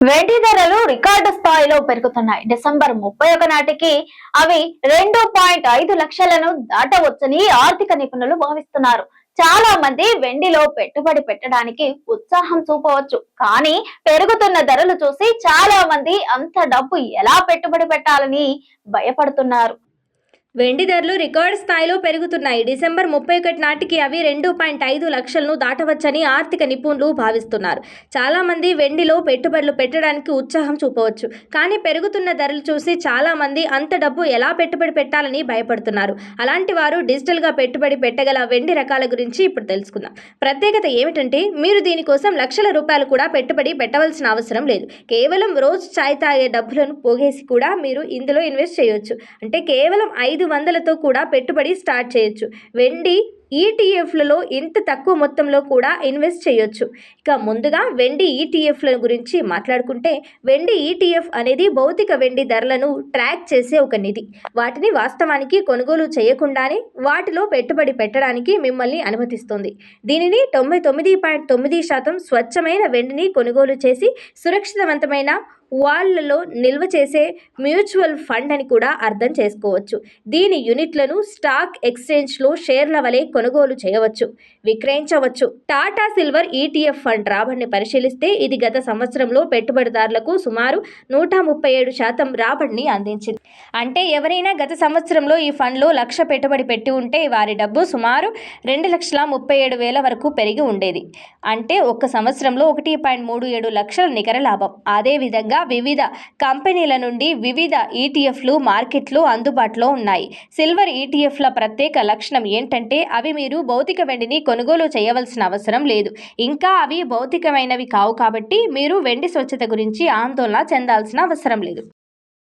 వెండి ధరలు రికార్డు స్థాయిలో పెరుగుతున్నాయి. డిసెంబర్ ముప్పై ఒక నాటికి అవి రెండు పాయింట్ ఐదు లక్షలను దాటవచ్చని ఆర్థిక నిపుణులు భావిస్తున్నారు. చాలా మంది వెండిలో పెట్టుబడి పెట్టడానికి ఉత్సాహం చూపవచ్చు. కానీ పెరుగుతున్న ధరలు చూసి చాలా మంది అంత డబ్బు ఎలా పెట్టుబడి పెట్టాలని భయపడుతున్నారు. వెండి ధరలు రికార్డ్ స్థాయిలో పెరుగుతున్నాయి. డిసెంబర్ ముప్పై ఒకటి నాటికి అవి రెండు పాయింట్ ఐదు లక్షలను దాటవచ్చని ఆర్థిక నిపుణులు భావిస్తున్నారు. చాలామంది వెండిలో పెట్టుబడులు పెట్టడానికి ఉత్సాహం చూపవచ్చు. కానీ పెరుగుతున్న ధరలు చూసి చాలామంది అంత డబ్బు ఎలా పెట్టుబడి పెట్టాలని భయపడుతున్నారు. అలాంటి వారు డిజిటల్గా పెట్టుబడి పెట్టగల వెండి రకాల గురించి ఇప్పుడు తెలుసుకుందాం. ప్రత్యేకత ఏమిటంటే మీరు దీనికోసం లక్షల రూపాయలు కూడా పెట్టుబడి పెట్టవలసిన అవసరం లేదు. కేవలం రోజు చాయ్ తాగే డబ్బులను పోగేసి కూడా మీరు ఇందులో ఇన్వెస్ట్ చేయొచ్చు. అంటే కేవలం ఐదు వందలతో కూడా పెట్టుబడి స్టార్ట్ చేయొచ్చు. వెండి ఈటీఎఫ్లలో ఇంత తక్కువ మొత్తంలో కూడా ఇన్వెస్ట్ చేయొచ్చు. ఇక ముందుగా వెండి ఈటీఎఫ్ల గురించి మాట్లాడుకుంటే వెండి ఈటీఎఫ్ అనేది భౌతిక వెండి ధరలను ట్రాక్ చేసే ఒక నిధి. వాటిని వాస్తవానికి కొనుగోలు చేయకుండానే వాటిలో పెట్టుబడి పెట్టడానికి మిమ్మల్ని అనుమతిస్తుంది. దీనిని తొంభై తొమ్మిది పాయింట్ తొమ్మిది శాతం స్వచ్ఛమైన వెండిని కొనుగోలు చేసి సురక్షితవంతమైన వాళ్ళలో నిల్వ చేసే మ్యూచువల్ ఫండ్ అని కూడా అర్థం చేసుకోవచ్చు. దీని యూనిట్లను స్టాక్ ఎక్స్చేంజ్లో షేర్ల వలె కొనుగోలు చేయవచ్చు విక్రయించవచ్చు. టాటా సిల్వర్ ఈటీఎఫ్ ఫండ్ రాబడిని పరిశీలిస్తే ఇది గత సంవత్సరంలో పెట్టుబడిదారులకు సుమారు నూట ముప్పై ఏడు శాతం రాబడిని అందించింది. అంటే ఎవరైనా గత సంవత్సరంలో ఈ ఫండ్లో లక్ష పెట్టుబడి పెట్టి ఉంటే వారి డబ్బు సుమారు రెండు లక్షల ముప్పై ఏడు వేల వరకు పెరిగి ఉండేది. అంటే ఒక్క సంవత్సరంలో ఒకటి పాయింట్ మూడు ఏడు లక్షల నికర లాభం. అదేవిధంగా వివిధ కంపెనీల నుండి వివిధ ఈటీఎఫ్లు మార్కెట్లు అందుబాటులో ఉన్నాయి. సిల్వర్ ఈటీఎఫ్ల ప్రత్యేక లక్షణం ఏంటంటే అవి అవి మీరు భౌతిక వెండిని కొనుగోలు చేయవలసిన అవసరం లేదు. ఇంకా అవి భౌతికమైనవి కావు కాబట్టి మీరు వెండి స్వచ్ఛత గురించి ఆందోళన చెందాల్సిన అవసరం లేదు.